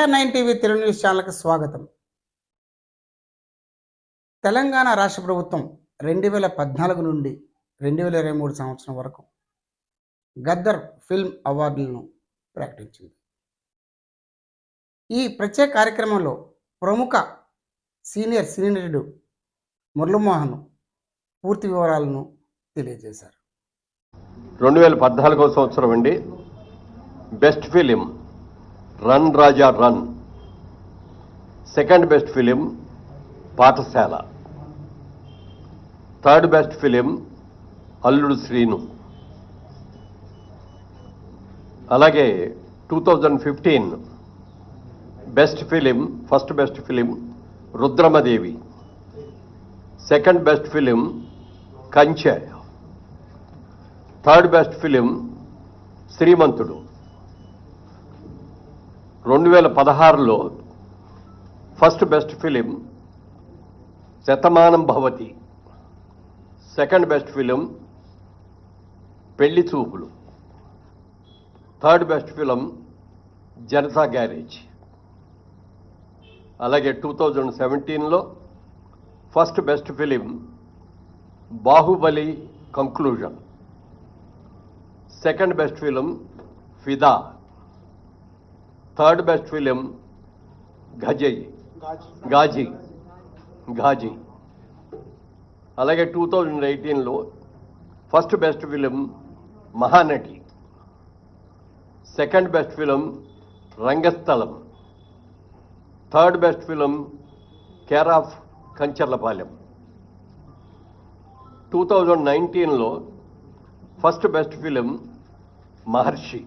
TV Telugu news ఛానల్కి స్వాగతం. తెలంగాణ రాష్ట్ర ప్రభుత్వం రెండు వేల పద్నాలుగు నుండి రెండు వేల ఇరవై మూడు సంవత్సరం వరకు గద్దర్ ఫిల్మ్ అవార్డులను ప్రకటించింది. ఈ ప్రత్యేక కార్యక్రమంలో ప్రముఖ సీనియర్ సినీ నటుడు మురళీమోహన్ పూర్తి వివరాలను తెలియజేశారు. రెండు వేల పద్నాలుగో సంవత్సరం అండి best film run Raja run. Second best film Pathshala. Third best film Alludu Seenu. అలాగే two thousand fifteen best film first best film Rudramadevi. Second best film Kanche. Third best film Srimanthudu. రెండు వేల పదహారులో first best film Shatamanam Bhavati. Second best film Pelli Choopulu third best film Janatha garage. అలాగే two thousand సెవెంటీన్లో first best film Baahubali conclusion. Second best film Fidaa. Third best film గజయ్ Ghazi. Ghazi. అలాగే two thousand ఎయిటీన్లో first best film Mahanati. Second best film Rangasthalam. Third best film care of Kancharapalem. Two thousand నైన్టీన్లో first best film Maharshi.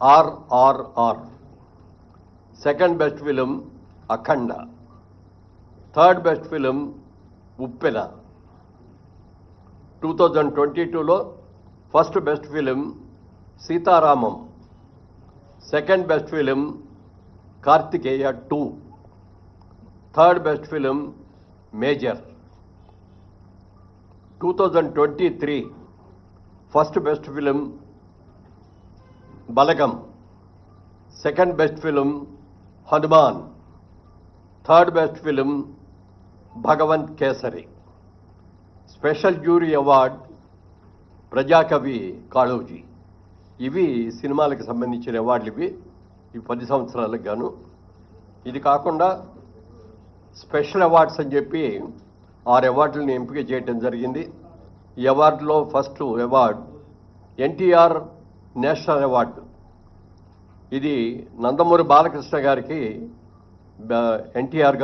RRR second best film Akhanda third best film Uppena two thousand twenty టూలో first best film Sitaramam second best film Karthikeya two third best film Major two thousand twenty three first best film Balagam second best film HanuMan third best film Bhagavanth Kesari. Special jury award ప్రజాకవి Kaloji. ఇవి సినిమాలకు సంబంధించిన అవార్డులు ఇవి. ఈ పది సంవత్సరాలకు గాను. ఇది కాకుండా స్పెషల్ అవార్డ్స్ అని చెప్పి ఆరు అవార్డులను ఎంపిక చేయడం జరిగింది. ఈ అవార్డులో first award NTR national award. ఇది నందమూరి బాలకృష్ణ గారికి ఎన్టీఆర్